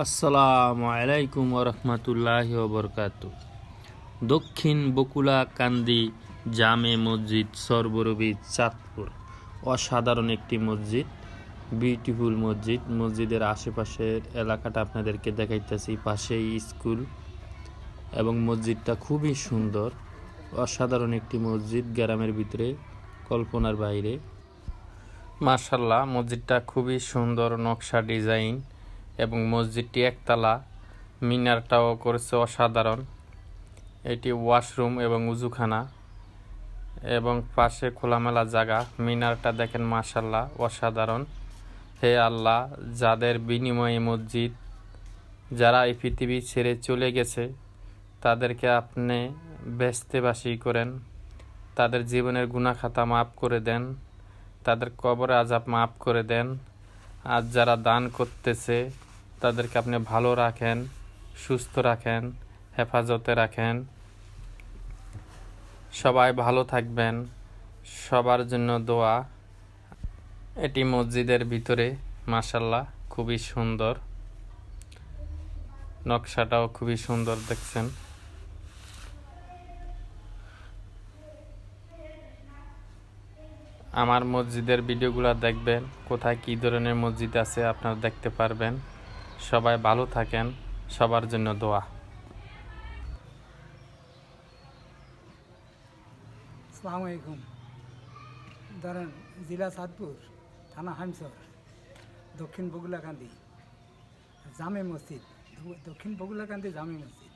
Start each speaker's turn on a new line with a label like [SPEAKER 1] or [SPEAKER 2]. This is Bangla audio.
[SPEAKER 1] আসসালামু আলাইকুম রহমতুল্লাহ বরকাত দক্ষিণ বকুলা কান্দি জামে মসজিদ সরবরবি চাঁদপুর। অসাধারণ একটি মসজিদ বিউটিফুল মসজিদ। মসজিদের আশেপাশের এলাকাটা আপনাদেরকে দেখাইতেছি, পাশেই স্কুল এবং মসজিদটা খুবই সুন্দর। অসাধারণ একটি মসজিদ, গ্রামের ভিতরে, কল্পনার বাইরে। মার্শাল্লাহ মসজিদটা খুবই সুন্দর, নকশা ডিজাইন। এবং মসজিদটি একতলা। মিনারটাও করেছে অসাধারণ। এটি ওয়াশরুম এবং উজুখানা এবং পাশে খোলামেলা জায়গা। মিনারটা দেখেন মার্শাল্লাহ অসাধারণ। হে আল্লাহ, যাদের বিনিময়ে মসজিদ, যারা এই পৃথিবী ছেড়ে চলে গেছে, তাদেরকে আপনি ব্যস্তেবাসী করেন। তাদের জীবনের গুণাখাতা মাফ করে দেন। তাদের কবরে আজাব মাফ করে দেন। আর যারা দান করতেছে তাদেরকে আপনি ভালো রাখেন, সুস্থ রাখেন, হেফাজতে রাখেন। সবাই ভালো থাকবেন। সবার জন্য দোয়া। এটি মসজিদের ভিতরে মাসাল্লাহ খুবই সুন্দর। নকশাটাও খুবই সুন্দর দেখছেন। আমার মসজিদের ভিডিওগুলো দেখবেন, কোথায় কী ধরনের মসজিদ আছে আপনারা দেখতে পারবেন। সবাই ভালো থাকেন, সবার জন্য দোয়া।
[SPEAKER 2] আসসালামু আলাইকুম। ধরেন জেলা সাদপুর থানা হামসর, দক্ষিণ বগুলাকান্দি জামে মসজিদ, দক্ষিণ বগুলাকান্দি জামে মসজিদ।